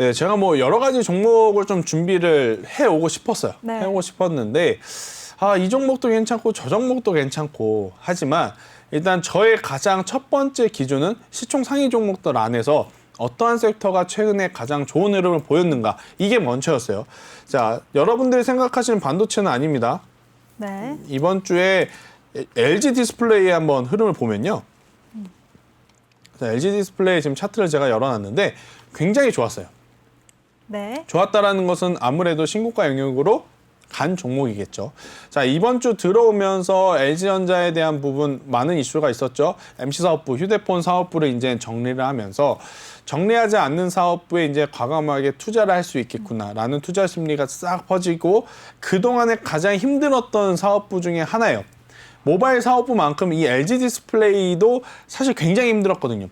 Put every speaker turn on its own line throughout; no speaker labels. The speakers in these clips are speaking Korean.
네, 제가 뭐 여러 가지 종목을 좀 준비를 해 오고 싶었어요.
네.
해 오고 싶었는데 아, 이 종목도 괜찮고 저 종목도 괜찮고 하지만 일단 저의 가장 첫 번째 기준은 시총 상위 종목들 안에서 어떠한 섹터가 최근에 가장 좋은 흐름을 보였는가 이게 먼저였어요. 자, 여러분들이 생각하시는 반도체는 아닙니다.
네.
이번 주에 LG 디스플레이 한번 흐름을 보면요. 자, LG 디스플레이 지금 차트를 제가 열어놨는데 굉장히 좋았어요.
네.
좋았다라는 것은 아무래도 신고가 영역으로 간 종목이겠죠. 자, 이번 주 들어오면서 LG전자에 대한 부분 많은 이슈가 있었죠. MC 사업부, 휴대폰 사업부를 이제 정리를 하면서 정리하지 않는 사업부에 이제 과감하게 투자를 할 수 있겠구나라는 투자 심리가 싹 퍼지고 그동안에 가장 힘들었던 사업부 중에 하나예요. 모바일 사업부만큼 이 LG 디스플레이도 사실 굉장히 힘들었거든요.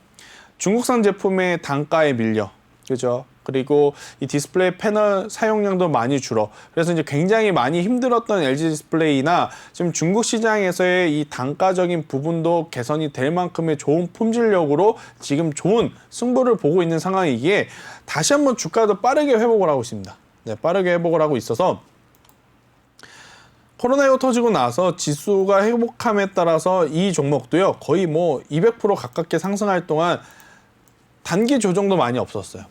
중국산 제품의 단가에 밀려, 그죠? 그리고 이 디스플레이 패널 사용량도 많이 줄어. 그래서 이제 굉장히 많이 힘들었던 LG 디스플레이나 지금 중국 시장에서의 이 단가적인 부분도 개선이 될 만큼의 좋은 품질력으로 지금 좋은 승부를 보고 있는 상황이기에 다시 한번 주가도 빠르게 회복을 하고 있습니다. 네, 빠르게 회복을 하고 있어서 코로나19 터지고 나서 지수가 회복함에 따라서 이 종목도요 거의 뭐 200% 가깝게 상승할 동안 단기 조정도 많이 없었어요.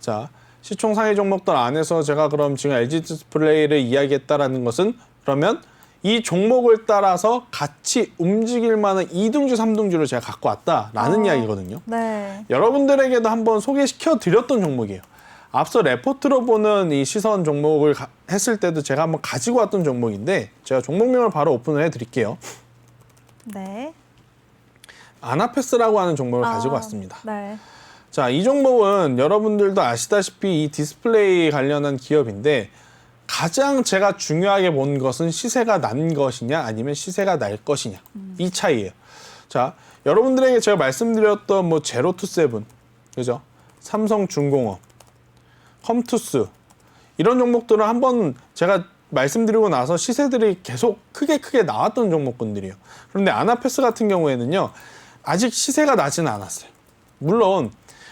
자 시총 상위 종목들 안에서 제가 그럼 지금 LG 디스플레이를 이야기했다라는 것은 그러면 이 종목을 따라서 같이 움직일 만한 2등주, 3등주를 제가 갖고 왔다라는
어.
이야기거든요.
네.
여러분들에게도 한번 소개시켜 드렸던 종목이에요. 앞서 레포트로 보는 이 시선 종목을 가- 했을 때도 제가 한번 가지고 왔던 종목인데 제가 종목명을 바로 오픈을 해 드릴게요.
네.
아나페스라고 하는 종목을 가지고
아,
왔습니다.
네.
자, 이 종목은 여러분들도 아시다시피 이 디스플레이 관련한 기업인데 가장 제가 중요하게 본 것은 시세가 난 것이냐 아니면 시세가 날 것이냐 이 차이예요. 자, 여러분들에게 제가 말씀드렸던 뭐 제로 투 세븐 그죠? 삼성중공업, 컴투스 이런 종목들은 한번 제가 말씀드리고 나서 시세들이 계속 크게 크게 나왔던 종목군들이에요. 그런데 아나페스 같은 경우에는요 아직 시세가 나지는 않았어요. 물론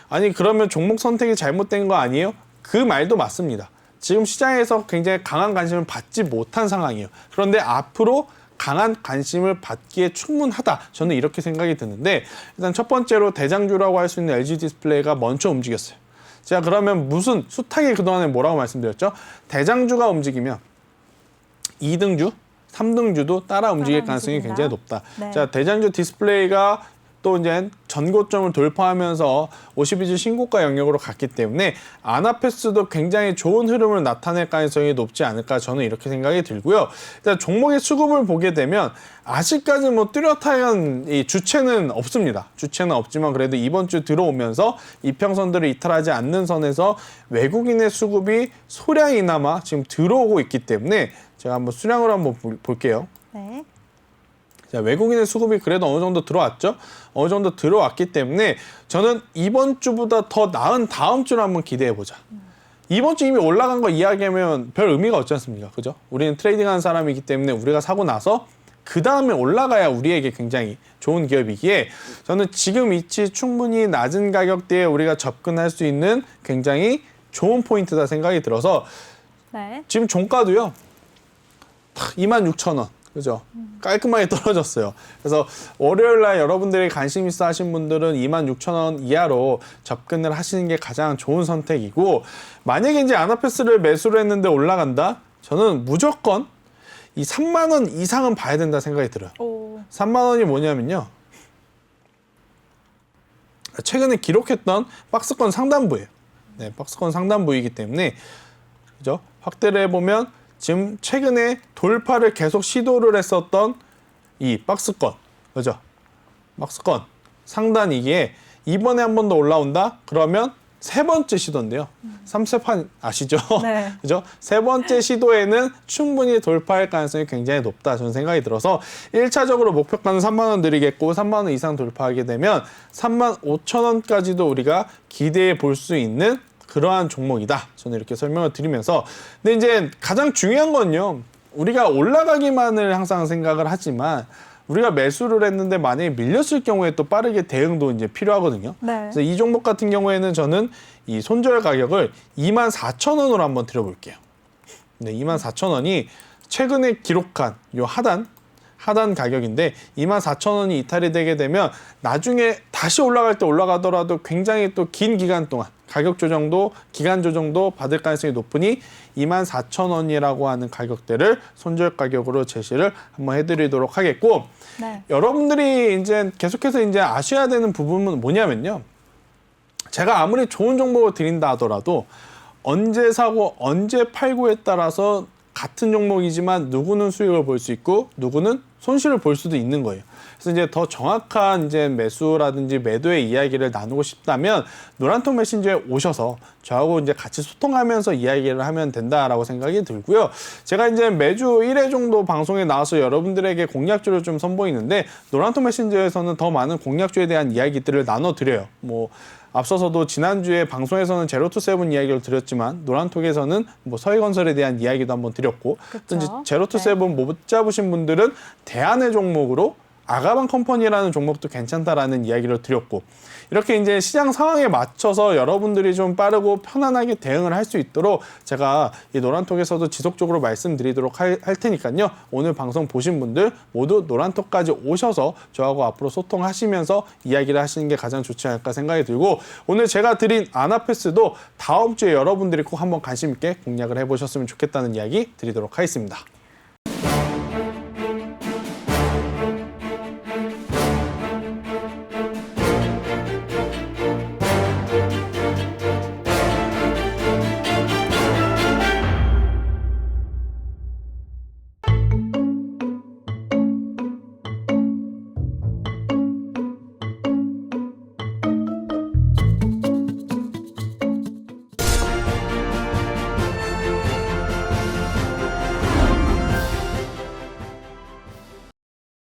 아니 그러면 종목 선택이 잘못된 거 아니에요? 그 말도 맞습니다. 지금 시장에서 굉장히 강한 관심을 받지 못한 상황이에요. 그런데 앞으로 강한 관심을 받기에 충분하다. 저는 이렇게 생각이 드는데 일단 첫 번째로 대장주라고 할 수 있는 LG 디스플레이가 먼저 움직였어요. 제가 그러면 무슨 숱하게 그동안에 뭐라고 말씀드렸죠? 대장주가 움직이면 2등주, 3등주도 따라 움직일
따라
가능성이
움직인다.
굉장히 높다.
네.
자, 대장주 디스플레이가 또 이제 전고점을 돌파하면서 52주 신고가 영역으로 갔기 때문에 아나페스도 굉장히 좋은 흐름을 나타낼 가능성이 높지 않을까 저는 이렇게 생각이 들고요. 일단 종목의 수급을 보게 되면 아직까지 뭐 뚜렷한 이 주체는 없습니다. 주체는 없지만 그래도 이번 주 들어오면서 이평선들을 이탈하지 않는 선에서 외국인의 수급이 소량이나마 지금 들어오고 있기 때문에 제가 한번 수량을 한번 볼- 볼게요.
네.
자, 외국인의 수급이 그래도 어느 정도 들어왔죠. 어느 정도 들어왔기 때문에 저는 이번 주보다 더 나은 다음 주를 한번 기대해 보자. 이번 주 이미 올라간 거 이야기하면 별 의미가 없지 않습니까? 그죠? 우리는 트레이딩하는 사람이기 때문에 우리가 사고 나서 그 다음에 올라가야 우리에게 굉장히 좋은 기업이기에 저는 지금 위치 충분히 낮은 가격대에 우리가 접근할 수 있는 굉장히 좋은 포인트다 생각이 들어서
네.
지금 종가도요. 26,000원. 그죠? 깔끔하게 떨어졌어요. 그래서 월요일 날 여러분들이 관심 있어 하신 분들은 26,000원 이하로 접근을 하시는 게 가장 좋은 선택이고 만약에 이제 아나페스를 매수를 했는데 올라간다? 저는 무조건 이 3만 원 이상은 봐야 된다 생각이 들어요.
오.
3만 원이 뭐냐면요. 최근에 기록했던 박스권 상단부예요. 네, 박스권 상단부이기 때문에 그죠? 확대를 해보면 지금 최근에 돌파를 계속 시도를 했었던 이 박스권, 그죠? 박스권 상단이기에 이번에 한 번 더 올라온다? 그러면 세 번째 시도인데요. 삼세판 아시죠?
네.
그죠? 세 번째 시도에는 충분히 돌파할 가능성이 굉장히 높다. 저는 생각이 들어서 1차적으로 목표가는 3만 원 드리겠고 3만 원 이상 돌파하게 되면 3만 5천 원까지도 우리가 기대해 볼 수 있는 그러한 종목이다. 저는 이렇게 설명을 드리면서 근데 이제 가장 중요한 건요. 우리가 올라가기만을 항상 생각을 하지만 우리가 매수를 했는데 만약에 밀렸을 경우에 또 빠르게 대응도 이제 필요하거든요.
네.
그래서 이 종목 같은 경우에는 저는 이 손절 가격을 24,000원으로 한번 드려볼게요. 네, 24,000원이 최근에 기록한 요 하단 하단 가격인데 24,000원이 이탈이 되게 되면 나중에 다시 올라갈 때 올라가더라도 굉장히 또 긴 기간 동안 가격 조정도 기간 조정도 받을 가능성이 높으니 24,000원이라고 하는 가격대를 손절 가격으로 제시를 한번 해드리도록 하겠고
네.
여러분들이 이제 계속해서 이제 아셔야 되는 부분은 뭐냐면요. 제가 아무리 좋은 정보를 드린다 하더라도 언제 사고 언제 팔고에 따라서 같은 종목이지만 누구는 수익을 볼 수 있고 누구는 손실을 볼 수도 있는 거예요. 그래서 이제 더 정확한 이제 매수라든지 매도의 이야기를 나누고 싶다면 노란통 메신저에 오셔서 저하고 이제 같이 소통하면서 이야기를 하면 된다라고 생각이 들고요. 제가 이제 매주 1회 정도 방송에 나와서 여러분들에게 공략주를 좀 선보이는데 노란통 메신저에서는 더 많은 공략주에 대한 이야기들을 나눠 드려요. 뭐 앞서서도 지난주에 방송에서는 제로 투 세븐 이야기를 드렸지만 노란톡에서는 뭐 서해건설에 대한 이야기도 한번 드렸고
그쵸.
또 이제 제로 투
네.
세븐 못 잡으신 분들은 대안의 종목으로 아가방 컴퍼니라는 종목도 괜찮다라는 이야기를 드렸고 이렇게 이제 시장 상황에 맞춰서 여러분들이 좀 빠르고 편안하게 대응을 할 수 있도록 제가 이 노란톡에서도 지속적으로 말씀드리도록 할, 할 테니까요. 오늘 방송 보신 분들 모두 노란톡까지 오셔서 저하고 앞으로 소통하시면서 이야기를 하시는 게 가장 좋지 않을까 생각이 들고 오늘 제가 드린 아나패스도 다음 주에 여러분들이 꼭 한번 관심 있게 공략을 해보셨으면 좋겠다는 이야기 드리도록 하겠습니다.